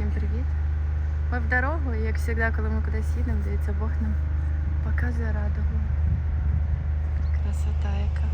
Всім привіт! Ми в дорогу, і як завжди, коли ми кудись їдемо, дивіться, Бог нам показує радугу. Красота яка.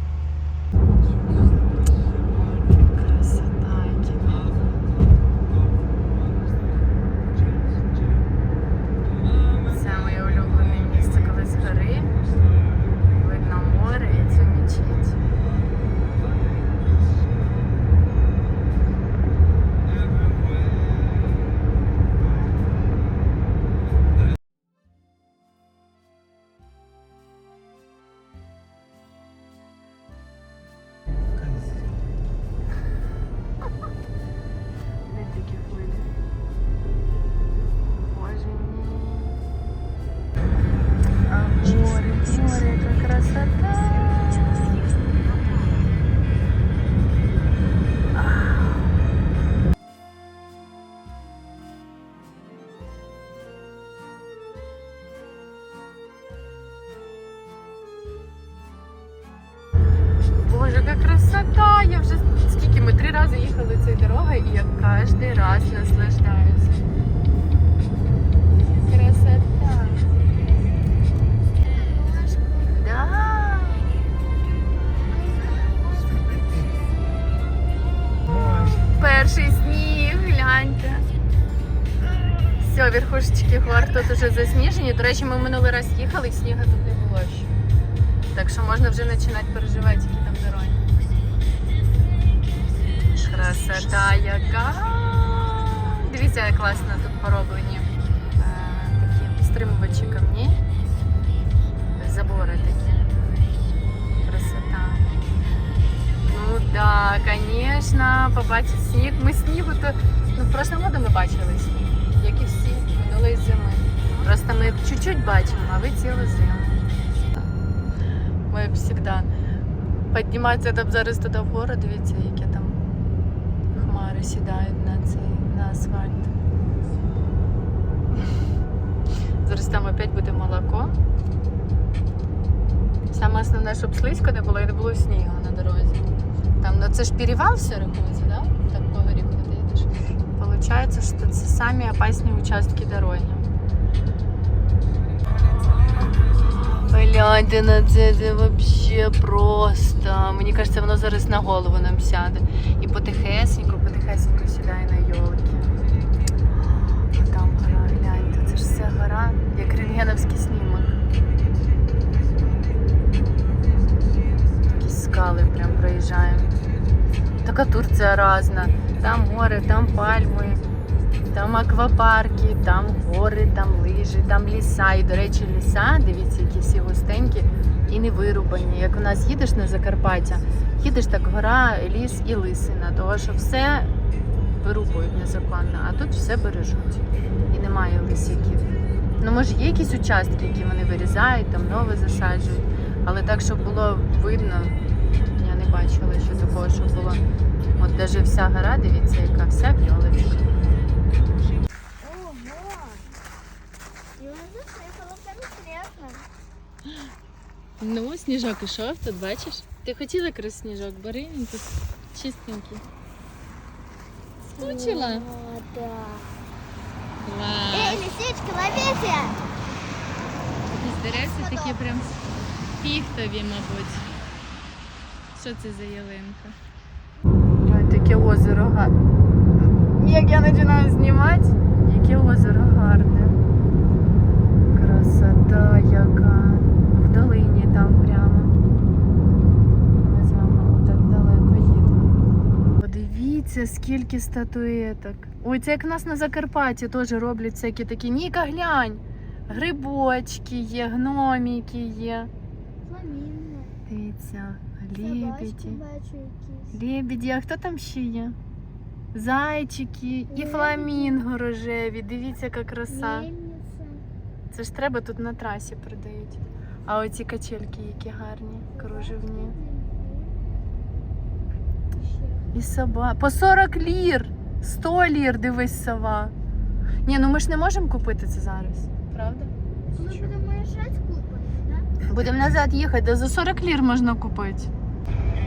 Яка красота! Я вже скільки ми три рази їхали цією дорогою, і я кожен раз наслаждаюся. Красота. Перший сніг, гляньте. Все, верхушечки гор тут уже засніжені. До речі, ми минулий раз їхали, і сніга тут не було ще. Так що можна вже починати переживати, Красота яка. Дивіться, як класно тут пороблені е, такі стримувачі камні. Забори такі. Красота. Ну да, звісно, побачити сніг. Ми снігу то ну, в прошлому году ми бачили сніг, як і всі минулої зими. Просто ми чуть-чуть бачимо, а ви цілу зиму. Ми завжди підніматися там зараз туди вгору, дивіться, які там сідають на цей на асфальт. Зараз там опять буде молоко. Саме основне, щоб слизько не було і не було снігу на дорозі. Там, ну це ж перевал все рахується, да? Так по горі, коли ти їдеш. Получається, що це самі опасні участки дороги. Гляньте на це, це вообще просто. Мені кажеться, воно зараз на голову нам сяде. І потихесенько рентгеновський знімок. Якісь скали прям проїжджаємо. Така Турція різна. Там море, там пальми, там аквапарки, там гори, там лижі, там ліса. І, до речі, ліса, дивіться, які всі густенькі і не вирубані. Як у нас їдеш на Закарпаття, їдеш так гора, ліс і лисина, того що все вирубують незаконно, а тут все бережуть. І немає лисяків. Ну, може, є якісь участки, які вони вирізають, там нове засаджують, але так, щоб було видно, я не бачила, що такого, щоб було. От навіть вся гора, дивіться, яка вся интересно. Ну, сніжок ішов тут, бачиш? Ти хотіла якраз сніжок, бери він тут чистенький. Скучила? О, да. Клас. Эй, лисички, ловите! Якісь деревця такі прям фіхтові, мабуть. Що це за ялинка? Ой, таке озеро гарне. Як я починаю знімати, яке озеро гарне. Красота яка. В долині там прямо. Ми з вами отак далеко їдемо. Подивіться, скільки статуеток. Ой, це як у нас на Закарпатті теж роблять всякі такі. Ніка, глянь! Грибочки є, гноміки є. Фламінго. Дивіться, лебеді. Лебеді, а хто там ще є? Зайчики і фламінго рожеві. Дивіться, яка краса. Це ж треба тут на трасі продають. А оці качельки, які гарні, кружевні. І сова. По 40 лір! 100 лір, дивись, сова. Ні, ну ми ж не можемо купити це зараз. Правда? Ми будемо їжджати купити, да? Будемо назад їхати, де за 40 лір можна купити.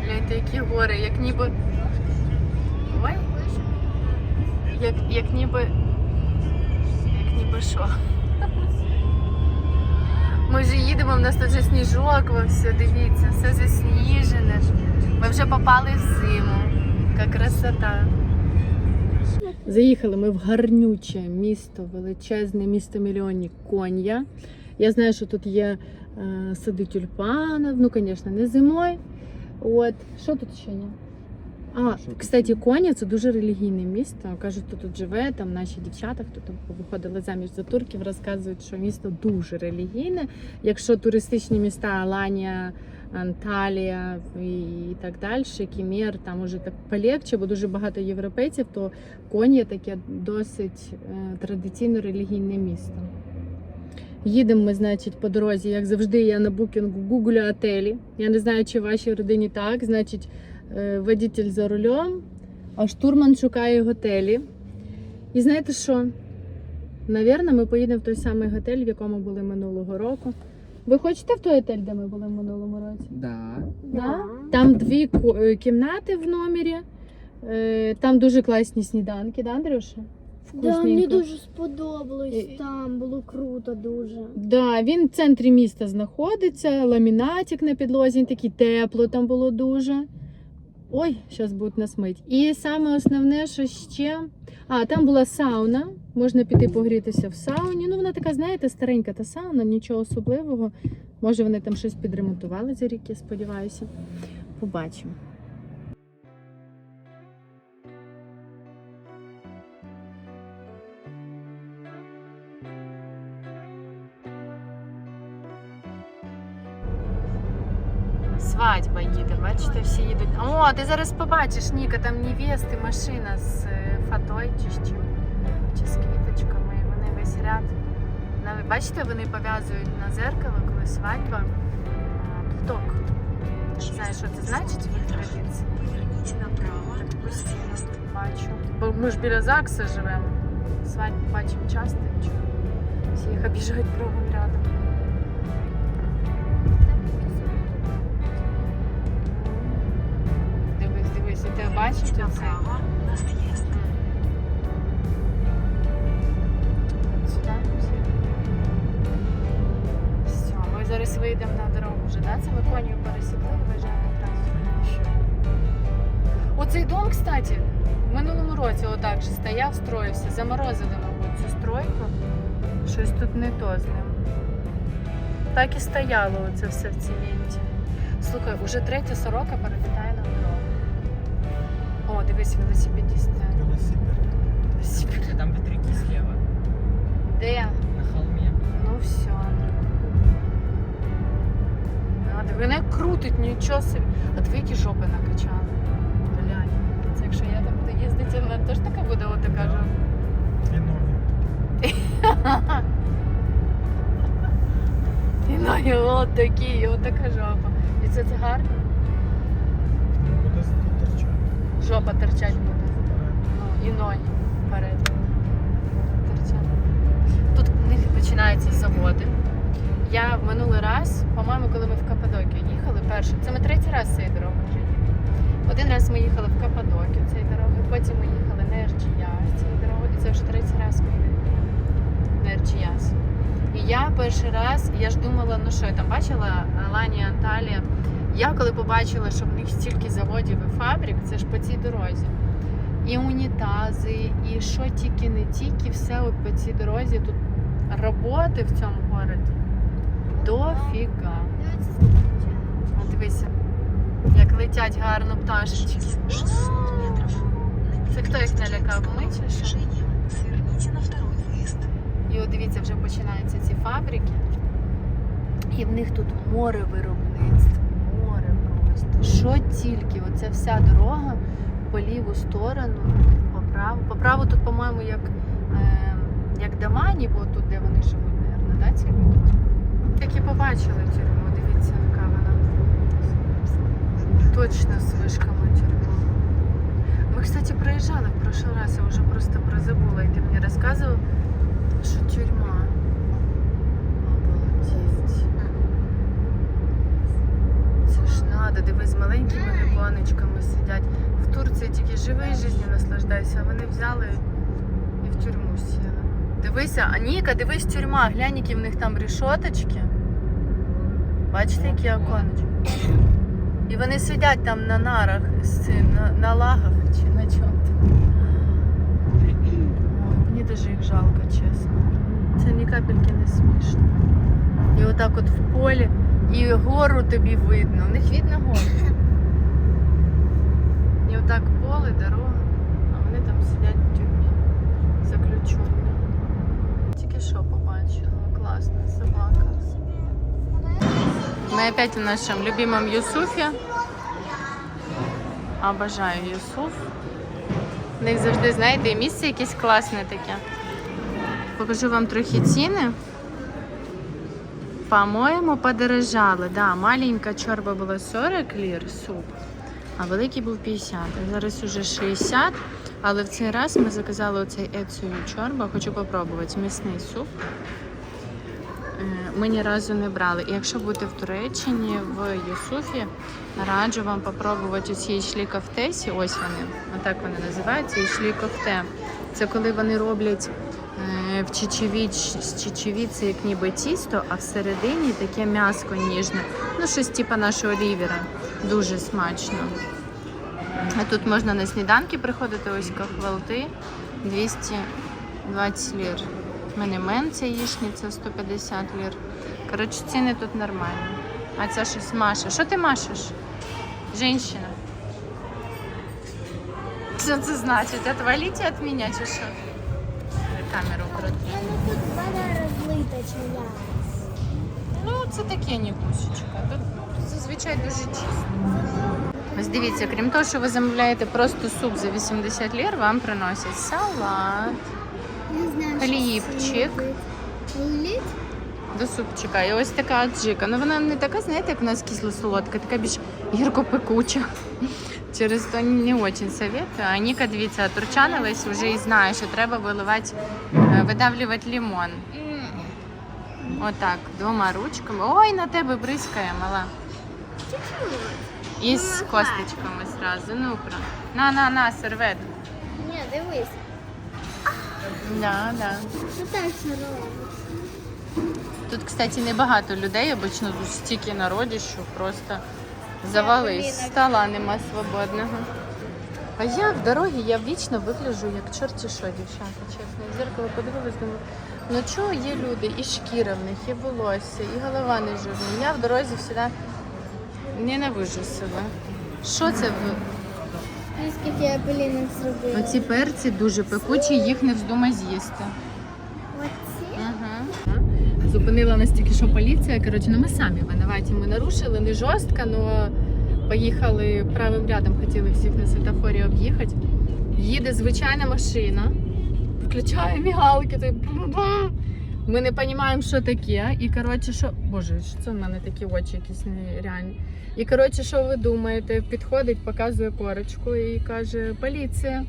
Гляньте, які гори, як ніби. Ой, як, як ніби Як ніби що. Ми вже їдемо, в нас тут вже сніжок, все, дивіться, все засніжене. Ми вже попали в зиму. Яка красота. Заїхали ми в гарнюче місто, величезне місто мільйонник Кон'я. Я знаю, що тут є е, сади тюльпанів, ну, звісно, не зимою. От, що тут ще є? А, кстати. Коня це дуже релігійне місто. Кажуть, хто тут живе, там наші дівчата, хто там виходили заміж за турків, розказують, що місто дуже релігійне. Якщо туристичні міста Аланія, Анталія і так далі, Кімер, там уже так полегче, бо дуже багато європейців, то Кон'я таке досить е, традиційно релігійне місто. Їдемо ми, значить, по дорозі, як завжди, я на букінгу гуглю готелі. Я не знаю, чи в вашій родині так. Значить, е, водитель за рулем, а штурман шукає готелі. І знаєте що? Навірно, ми поїдемо в той самий готель, в якому були минулого року. Ви хочете в той готель, де ми були в минулому році? Да. Да? Там дві ку- е, кімнати в номері. Е, Там дуже класні сніданки, да, Андрюша? Да, мені Вкусненько. дуже сподобалось І- там, було круто дуже. Да, він в центрі міста знаходиться, ламінатик на підлозі, такий тепло там було дуже. Ой, зараз будуть нас мить. І саме основне, що ще. А, там була сауна. Можна піти погрітися в сауні. Ну, вона така, знаєте, старенька та сауна, нічого особливого. Може, вони там щось підремонтували за рік, я сподіваюся. Побачимо. Свадьба їде, бачите, всі їдуть. О, ти зараз побачиш, Ніка, там невести, машина з е, фатою чи з чим, чи з квіточками. І вони весь ряд. Навіть, бачите, вони пов'язують на зеркало, коли свадьба. а, Платок. Не знаю, що це значить в їх традиції. Так постійно тут бачу. Бо ми ж біля ЗАГСа живемо. Свадьбу бачимо часто. і чого. Всі їх обіжають кругом І ти це? Сюди? Все, ми зараз вийдемо на дорогу вже, да? Це ми коню пересікли, виїжджаємо на трасу. Оцей дом, кстати, в минулому році отак же стояв, строївся, заморозили, мабуть, цю стройку. Щось тут не то з ним. Так і стояло оце все в цементі. Слухай, уже третя сорока перелітає дивись, велосипедісти. Велосипед. Там ветряки слева. Де? На холме. Ну все. А, диви, не крутить нічого собі. А дві які жопи накачали. Глянь. Це якщо я там буду їздити, вона теж така буде отака жопа. Две ноги. І ноги от такі, от така жопа. І це, це гарно. Жопа торчать буде. Ну, і ноги вперед. Торчать. Тут починаються заводи. Я в минулий раз, по-моєму, коли ми в Каппадокію їхали, перше, це ми третій раз цією дорогою вже їдемо. Один раз ми їхали в Каппадокію цією дорогою, потім ми їхали на Ерчияс цією дорогою, і це вже третій раз ми їдемо на Ерчияс. І я перший раз, я ж думала, ну що я там бачила Аланія, Анталія. Я коли побачила, що в них стільки заводів і фабрик, це ж по цій дорозі. І унітази, і що тільки не тільки, все от по цій дорозі. Тут роботи в цьому городі дофіга. Дивіться, дивися, як летять гарно пташечки. Це хто їх налякав? Ми чи що? На. І от дивіться, вже починаються ці фабрики. І в них тут море виробництв. Що тільки, оця вся дорога по ліву сторону, по праву. По праву тут, по-моєму, як, е, як дома, ніби тут, де вони живуть, мабуть, да, ці люди? Так і побачили тюрму, дивіться, яка вона. Точно з вишками тюрму. Ми, кстати, проїжджали в прошлый раз, я вже просто прозабула, і ти мені розказував, що тюрма. Обалдеть. Це ж надо, дивись, маленькими віконечками сидять. В Турції тільки живи життю наслаждайся, а вони взяли і в тюрму сіли. Дивися, а Ніка, дивись тюрма, глянь, які в них там рішоточки. Бачите, які оконочки? І вони сидять там на нарах, на, на лагах чи на чому. Мені дуже їх жалко, чесно. Це ні капельки не смішно. І отак от в полі, і гору тобі видно. У них видно гору. І отак поле, дорога, а вони там сидять в тюрмі заключені. Тільки що побачила. Класна собака. Мы опять в нашем любимом Юсуфе. Обожаю Юсуф. В них завжди, знаєте, і місце якесь класне таке. Покажу вам трохи ціни. По-моєму, подорожали. Да, маленька чорба була 40 лір суп, а великий був 50. Зараз уже 60. Але в цей раз ми заказали оцей ецею чорба. Хочу попробувати м'ясний суп. Е, Ми ні разу не брали. І якщо будете в Туреччині, в Юсуфі, раджу вам попробувати ці ішлі кофтесі. Ось вони, отак вони називаються, ішлі кофте. Це коли вони роблять в чечевіч, з чечевіці, як ніби тісто, а всередині таке м'яско ніжне. Ну, щось типу нашого лівера. Дуже смачно. А тут можна на сніданки приходити, ось кахвалти 220 лір. У мене мен ця яєчниця 150 лір. Коротше, ціни тут нормальні. А це щось Маша. Що ти машеш? Женщина. Що це значить? Отвалите від мене чи що? Камеру крути. Ну тут вода розлита чия. Ну, це таке нікусечка. Тут зазвичай дуже чисто. Ось дивіться, крім того, що ви замовляєте просто суп за 80 лір, вам приносять салат Хлібчик. До супчика. І ось така аджика. Ну вона не така, знаєте, як у нас кисло-солодка, така більш гірко-пекуча. Через то не очень советую. А Ніка, дивіться, турчанилась вже і знає, що треба виливати, видавлювати лимон. Отак, двома ручками. Ой, на тебе бризкає, мала. І з косточками зразу. Ну, про. На, на, на, сервет. Ні, дивись. Да, да. Ну так все. Тут, кстати, небагато людей, обично тут стільки народу, що просто завались. Стола нема свободного. А я в дорогі, я вічно вигляджу як чорті що, дівчата, чесно. В зеркало подивилась, думаю, ну чого є люди, і шкіра в них, і волосся, і голова не жирна. Я в дорозі завжди ненавижу себе. Що це ви? Скільки я пелінок зробила. Оці перці дуже пекучі, їх не вздумай з'їсти. Оці? Ага. Зупинила нас тільки що поліція. Коротше, ну ми самі винуваті. Ми нарушили не жорстко, але поїхали правим рядом, хотіли всіх на світофорі об'їхати. Їде звичайна машина, включає мігалки. той. Ми не розуміємо, що таке. І коротше, що. Боже, що це в мене такі очі якісь нереальні. І коротше, що ви думаєте? Підходить, показує корочку і каже: поліція.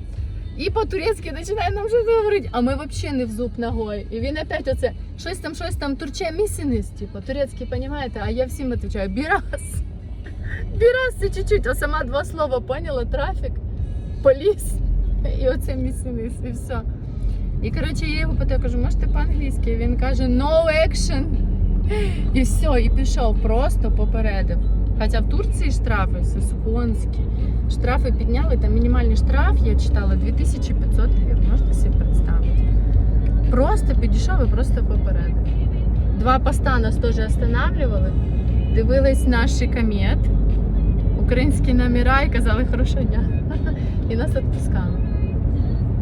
І по-турецьки починає нам щось говорити, а ми взагалі не в зуб ногою. І він опять оце щось там, щось там турче місіnis, типу, турецький, розумієте, а я всім відповідаю, бірас. Це чуть-чуть, а сама два слова поняла, трафік, поліс і оце місіnis, і все. І коротше, я його питаю, кажу, можете по-англійськи? Він каже, no action. І все, і пішов, просто попередив. Хоча в Турції штрафи сесконські. Штрафи підняли, там мінімальний штраф, я читала, 2500 лір. Можете собі представити. Просто підійшов і просто попередив. Два поста нас теж останавливали, дивились наш комет, українські номера і казали хорошого дня. І нас відпускали.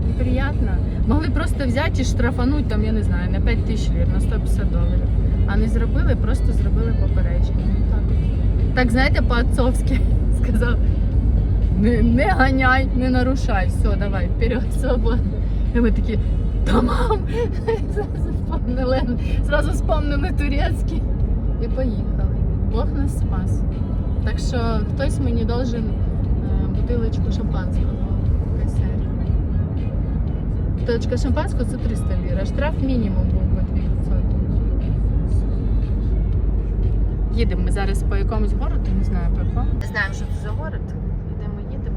Неприятно. Могли просто взяти і штрафануть, там, я не знаю, на 5 тисяч лір, на 150 доларів. А не зробили, просто зробили попередження. Так, так знаєте, по-отцовськи сказав. Не, не ганяй, не нарушай. Все, давай, вперед, свободно. І ми такі, тамам! Зразу вспомнили, зразу вспомнили турецький. І поїхали. Бог нас спас. Так що хтось мені должен е, бутилочку шампанського. Бутилочка шампанського це 300 лір, а штраф мінімум був би 200. Їдемо ми зараз по якомусь городу, не знаю по якому. Не знаємо, що це за город. Йдемо, їдемо.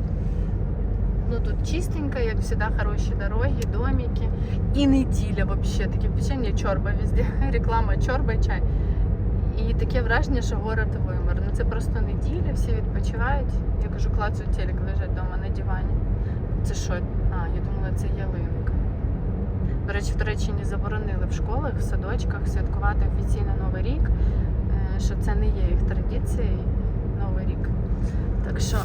Ну тут чистенько, як завжди, хороші дороги, домики. І неділя вообще, таке впечатлення чорба везде. Реклама чорба чай. І таке враження, що город вимер. Ну це просто неділя, всі відпочивають. Я кажу, клацають телек, лежать вдома на дивані. Це що? А, я думала, це ялинка. До речі, в Туреччині заборонили в школах, в садочках святкувати офіційно Новий рік, е, що це не є їх традицією Новий рік. Так що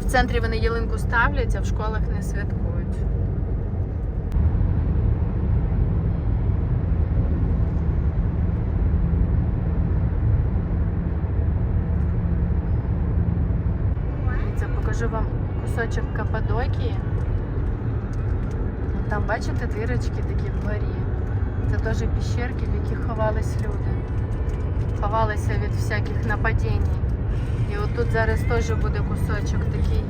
в центрі вони ялинку ставлять, а в школах не святкують. Дивіться, покажу вам кусочок Каппадокії. Там, бачите, дирочки такі вгорі. Це теж піщерки, в яких ховались люди. Ховалися від всяких нападінь. І отут зараз теж буде кусочок такий.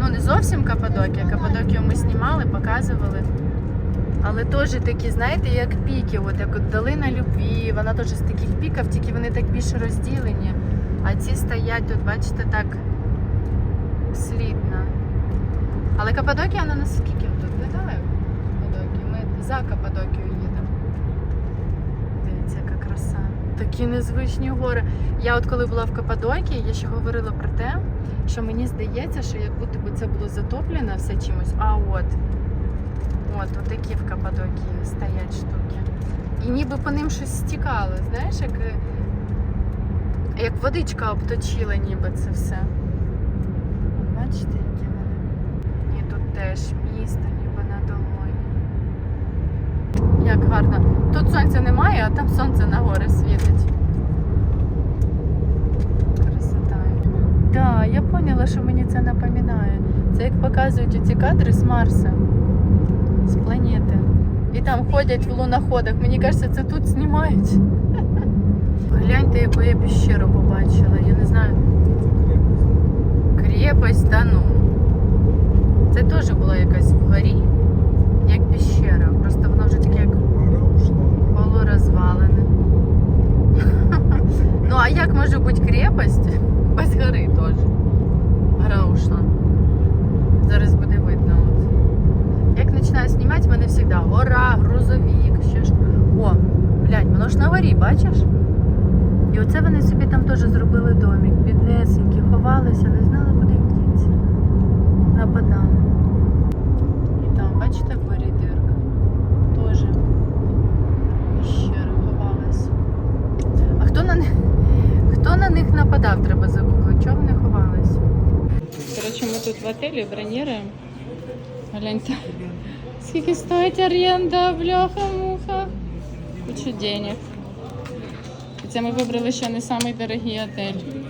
Ну, не зовсім Каппадокія. Каппадокію ми знімали, показували. Але теж такі, знаєте, як піки, от як от долина любві, вона теж з таких піків, тільки вони так більше розділені. А ці стоять тут, бачите, так слідно. Але Каппадокія, вона наскільки тут? Каппадокія. Ми за Каппадокію їдемо. Дивіться, яка краса. Такі незвичні гори. Я от коли була в Каппадокії, я ще говорила про те, що мені здається, що як будто би це було затоплено все чимось. А от, от, такі в Каппадокії стоять штуки. І ніби по ним щось стікало, знаєш, як, як водичка обточила ніби це все. Бачите, які вони? І тут теж місто, ніби на долоні. Як гарно. Тут сонця немає, а там сонце на гори світить. Красота. Да, я поняла, що мені це напоминає. Це як показують ці кадри з Марса, з планети. І там ходять в луноходах. Мені кажеться, це тут знімають. Гляньте, яку я піщеру побачила. Я не знаю. Крепость, та ну. Це теж була якась вгорі, як піщера. Просто воно вже таке як полурозвалене. Ну а як може бути крепость без гори теж? Гора ушла. Зараз буде видно. От. Як починаю знімати, в мене завжди гора, грузовик, ще ж. О, глянь, воно ж на горі, бачиш? І оце вони собі там теж зробили домик, біднесенькі, ховалися, не знали, куди їм. Нападали. І там, бачите, вгорі дирка. Тоже ще ховалась. А хто на них? Хто на них нападав, треба загуглити. Чого вони ховались? Коротше, ми тут в отелі броніруємо. Гляньте. Скільки стоїть оренда, бляха-муха. Кучу денег. Це ми вибрали ще не самий дорогий отель.